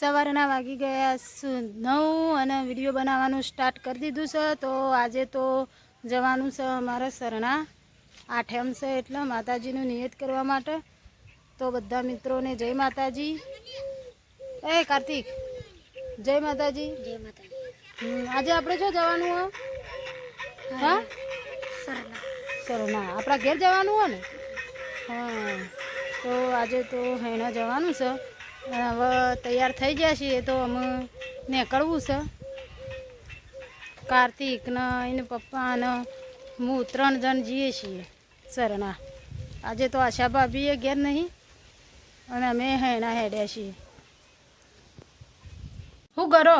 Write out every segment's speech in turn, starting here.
સવારના વાગી ગયા સુ- નવ અને વીડિયો બનાવવાનું સ્ટાર્ટ કરી દીધું છે. તો આજે તો જવાનું છે અમારે શરણા એમ છે એટલે માતાજીનું નિયત કરવા માટે. તો બધા મિત્રોને જય માતાજી. એ કાર્તિક જય માતાજી. જય માતાજી. આજે આપણે શું જવાનું હો? હા સરણા આપણા ઘેર જવાનું હો ને? હા તો આજે તો હેણા જવાનું છે. હવે તૈયાર થઈ ગયા છીએ તો અમે નીકળવું છે. કાર્તિક ને એને પપ્પા ને હું ત્રણ જણ જઈએ છીએ સરના આજે તો આશા ભાભીએ ઘેર નહીં અને અમે હેણા હેડ્યા છીએ. શું કરો?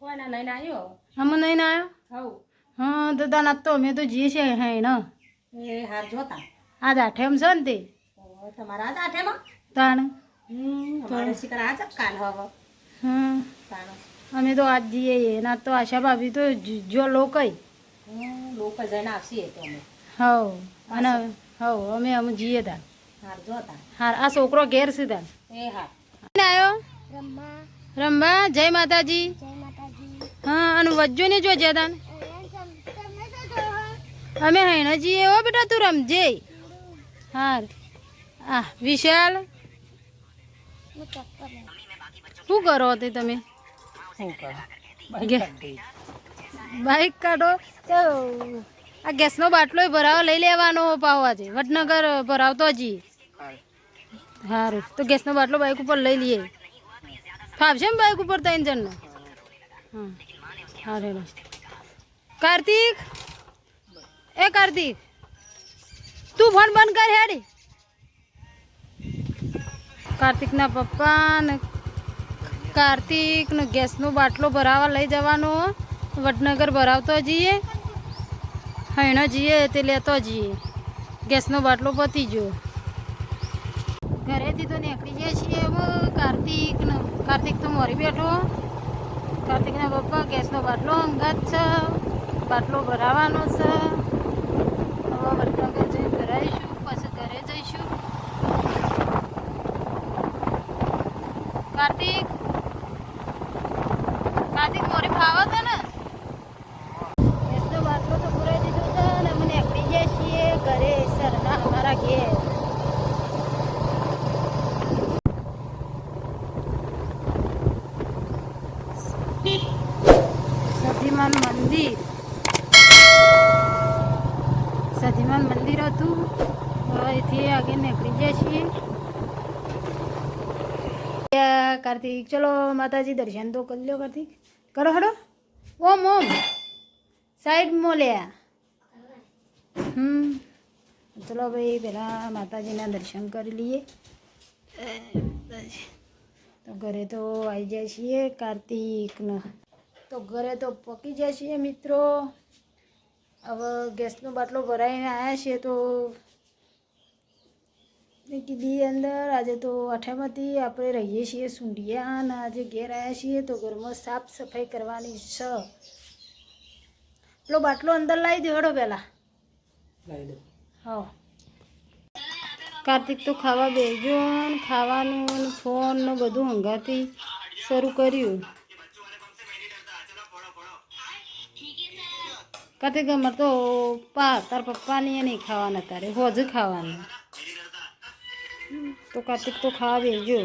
કોના લઈને આવ્યો? અમે નહીં આવ્યો? હવ. હા દાદા ના તો અમે તો જઈએ છીએ હેણા. એ હાર જોતા. આજ આઠેમ છે ને તે? તમારા આજ આઠેમાં તાણ. હમ અમારે શિકાર આ જ કાલ હવે. હમ. તાણો અમે તો આજ જઈએ એના તો આશા ભાભી તો જો લોકઈ લોકો જઈને આવશે તો અમે. હવ. અને હવ અમે અમે જઈએ તાર. હાર જોતા હાર આ છોકરો ઘેર છે તાર. એ હાર આવ્યો રમ્મા. જય માતાજી. જય માતાજી. હા અને વજ્જો ને જો તાન અમે હેણા જઈએ હો બેટા તું રમજે. હાર. આ વિશાલ. શું કરો તે તમે? શું કરો? ગે- બાઈક કાઢો. તો આ ગેસનો બાટલો ભરાવો લઈ લેવાનો પાવા છે વડનગર ભરાવતો હજી. સારું તો ગેસનો બાટલો બાઈક ઉપર લઈ લઈએ. ફાવશે ને બાઈક ઉપર ત્રણ જણનો? હા સારું કાર્તિક? એ કાર્તિક તું ફોન બંધ કર હેડી. કાર્તિકના પપ્પા ને કાર્તિકનો ગેસનો બાટલો ભરાવા લઈ જવાનો. વડનગર ભરાવતો જઈએ. હૈણો જઈએ તે લેતો જઈએ. ગેસનો બાટલો પતી ગયો. ઘરેથી તો નીકળી જઈએ છીએ અમે કાર્તિક કાર્તિક તો મોરી બેઠો. કાર્તિકના પપ્પા ગેસનો બાટલો અંગાત છે. બાટલો ભરાવાનો છે. હવે વડનગર જઈને ભરાઈશું પછી ઘરે જઈશું કાર્તિક. કાર્તિક, મોરી ભાવ હતો ને. એસનો બાટલો તો પૂરાઈ દીધો છે અને નીકળી જાય છીએ ઘરે સરના અમારા ઘેર. સતીમાન મંદિર. સતીમાન મંદિર હતું. અહીંથી આગળ નીકળી જાય છીએ. કાર્તિક ચલો માતાજી દર્શન તો કરી લો કાર્તિક કરો હડો. ઓમ ઓમ. સાઈડ મોલ્યા હમ. ચલો ભાઈ, પહેલાં માતાજીના દર્શન કરી લઈએ. તો ઘરે તો આવી જાય છીએ કાર્તિકનો. તો ઘરે તો પકી જાય છીએ મિત્રો. હવે ગેસનો બાટલો ભરાઈને આવ્યા છીએ તો મેં કીધી અંદર આજે તો અઠામાંથી આપણે રહીએ છીએ સૂંઢિયા અને આજે ઘેર આવ્યા છીએ તો ઘરમાં સાફ સફાઈ કરવાની છે પેલો બાટલો અંદર લાવી દો હેડો પહેલાં હા કાર્તિક તો ખાવા બેસજો ખાવાનું ફોન ને બધું હંગાથી શરૂ કર્યું. કાર્તિક અમારે તો પા તાર પપ્પાની નહીં ખાવાના તારે હોજ ખાવાનું. તો કાર્તિક તો ખાવા બેસજો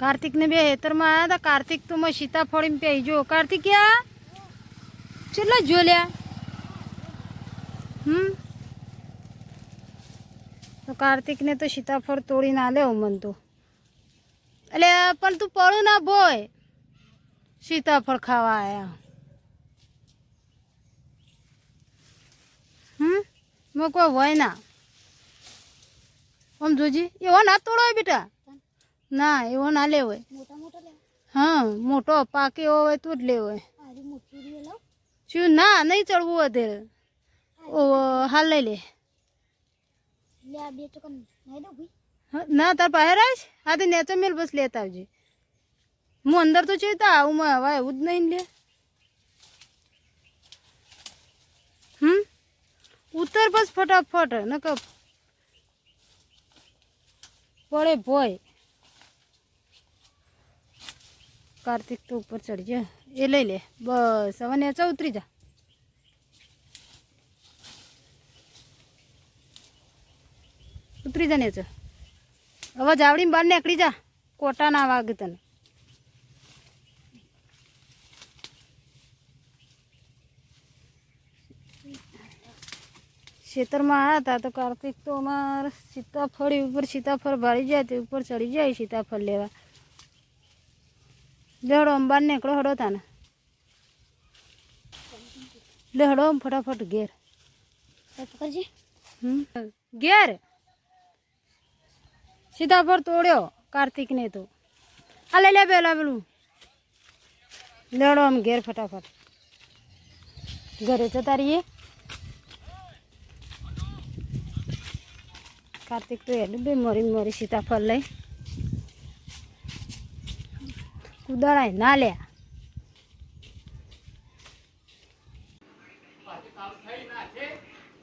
કાર્તિકને બે હેતરમાં આવ્યા હતા. કાર્તિક તો મેં સીતાફળીમાં પહેજો કાર્તિક ક્યાં? કેટલા જોલ્યા? હમ? તો કાર્તિકને તો સીતાફળ તોડીને આલે મન તો. એટલે પણ તું પડું ના બોય સીતાફળ ખાવા આયા હમ મેં કોઈ હોય ના. આમ જોજી એવો ના તોડો બેટા? ના એવો ના લેવો હા મોટો પાક એવો હોય તો જ લેવો. શું? ના નહીં ચડવું વધારે. ઓ હાલ લઈ લે. ના તાર પાસે રહીશ હા તો નેચો મેલ બસ લેતા આવજે. હું અંદર તો ચેતા આવું હવે એવું જ નહીં લે. હમ? ઉતર બસ ફટાફટ નક પડે ભોય. કાર્તિક તો ઉપર ચડી જા એ લઈ લે. બસ, હવે નેચા ઉતરી જા. ઉતરી જા નેચા હવે જાવડીમાં બહાર નીકળી જા. કોટા ના વાગે તને. ખેતરમાં આવ્યા હતા તો કાર્તિક તો અમાર સીતાફળ ઉપર સીતાફળ ભાળી જાય તે ઉપર ચડી જાય સીતાફળ લેવા. લે હડો અંબાર નીકળો હડો તાને. લેહડો ફટાફટ ઘેર. ઘેર. સીતાફળ તોડ્યો કાર્તિકને તો. આ લઈ લે પેલા પેલું. લેડો આમ ઘેર ફટાફટ. ઘરે જતા રહીએ. કાર્તિક તો એટલું બે મરી મરી સીતાફળ લઈ. કુદાળાય ના લ્યા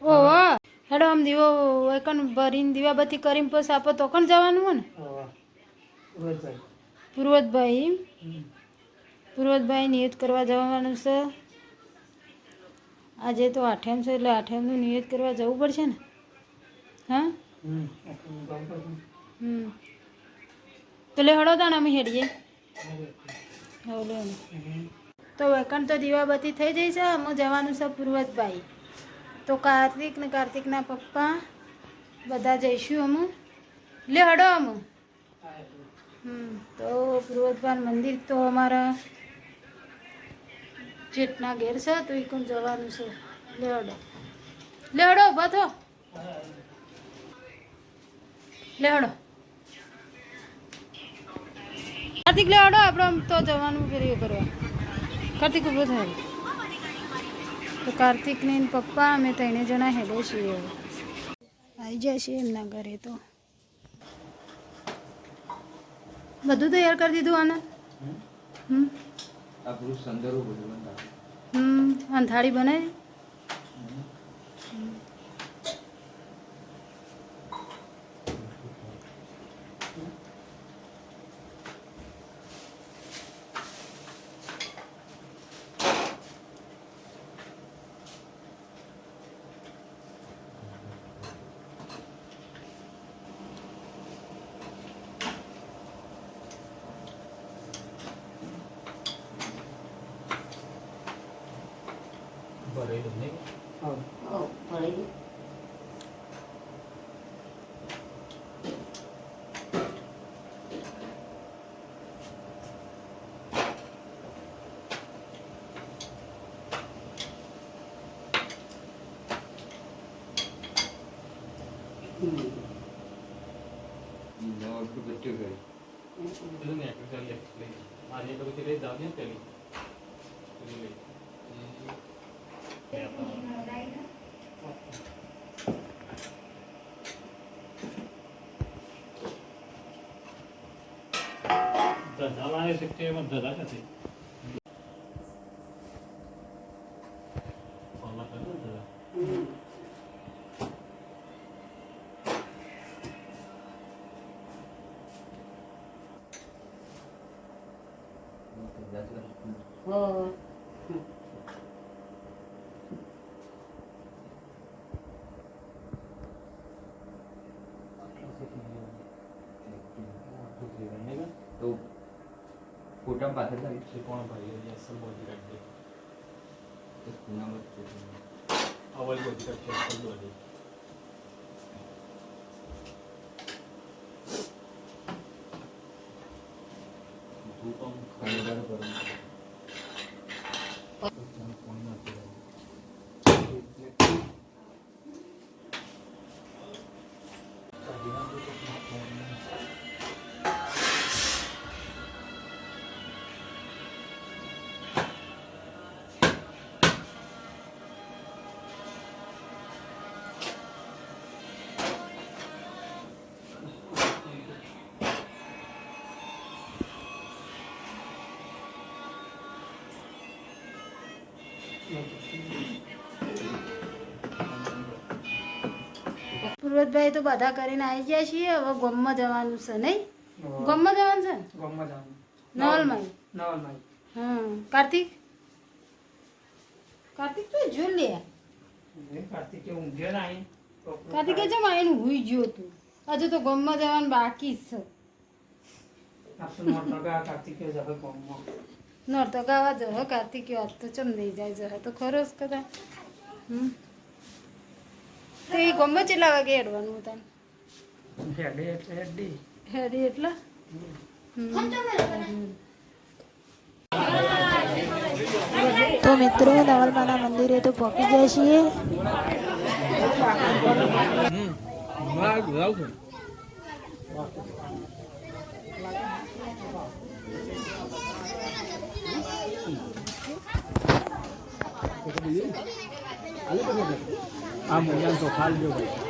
ઓહો, હેડો આમ દીવો એકન ભરીને દીવાબત્તી કરીને પછી આપો તો કણ જવાનું હોય ને? પૂર્વતભાઈ પૂર્વતભાઈ નિયત કરવા જવાનું છે. આજે તો આઠેમ છે એટલે આઠેમનું નિયત કરવા જવું પડશે ને? હા? તો લે હળો તાને અમે હેડીએ. હવે. તો વેકણ તો દીવાબત્તી થઈ જઈ છે અમે જવાનું છે પૂર્વજભાઈ તો કાર્તિક ને કાર્તિકના પપ્પા બધા જઈશું અમે લે હડો અમે હમ, તો પૂર્વતભાઈ મંદિર તો અમારા જેટના ઘેર છે, તો એ કોણ જવાનું છે. લે હડો લે હડો થો. લે હડો કાર્તિક લે હડો આપણે આમ તો જવાનું ફેરી કરવા. કાર્તિક ઊભો થાય. તો કાર્તિક ને પપ્પા અમે ત્રણે જણા હેડે છીએ આવી જાય છે એમના ઘરે તો. બધું તૈયાર કરી દીધું આને હમ. આપણું સંદર્ભ બધું બંધાવે. હમ અંથાળી બનાવી નવા આપણું ગટ્યું કર્યું. તો ફોટા પાછળ લાવી તો ખૂણામાં જ ફોટો. ખરેખર પૂર્વજભાઈ તો બધા કરીને આવી ગયા છીએ. હવે ગોમમાં જવાનું છે નહીં? ગોમમાં જવાનું છે? ગોમમાં જવાનું. નવલમાં નવલમાં હા કાર્તિક? કાર્તિક તો જો લે. કાર્તિક કે ઊંઘ્યો નહીં કાર્તિક હજુ તો ગોમમાં જવાનું બાકી છે. નોરતો ગાવા જહ કાર્તિક વાત તો ચમ નહીં જાય જહ તો ખરો જ કદા. હમ. તો એ ગમે ચેટલા વાગે હેડવાનું તને. હેડી એટલે હેડી. હેડી એટલે? તો મિત્રો નવલમાના મંદિરે તો પહોંચી જાય છીએ. આ મૂલ્યાંક તો ખાલી જો ભાઈ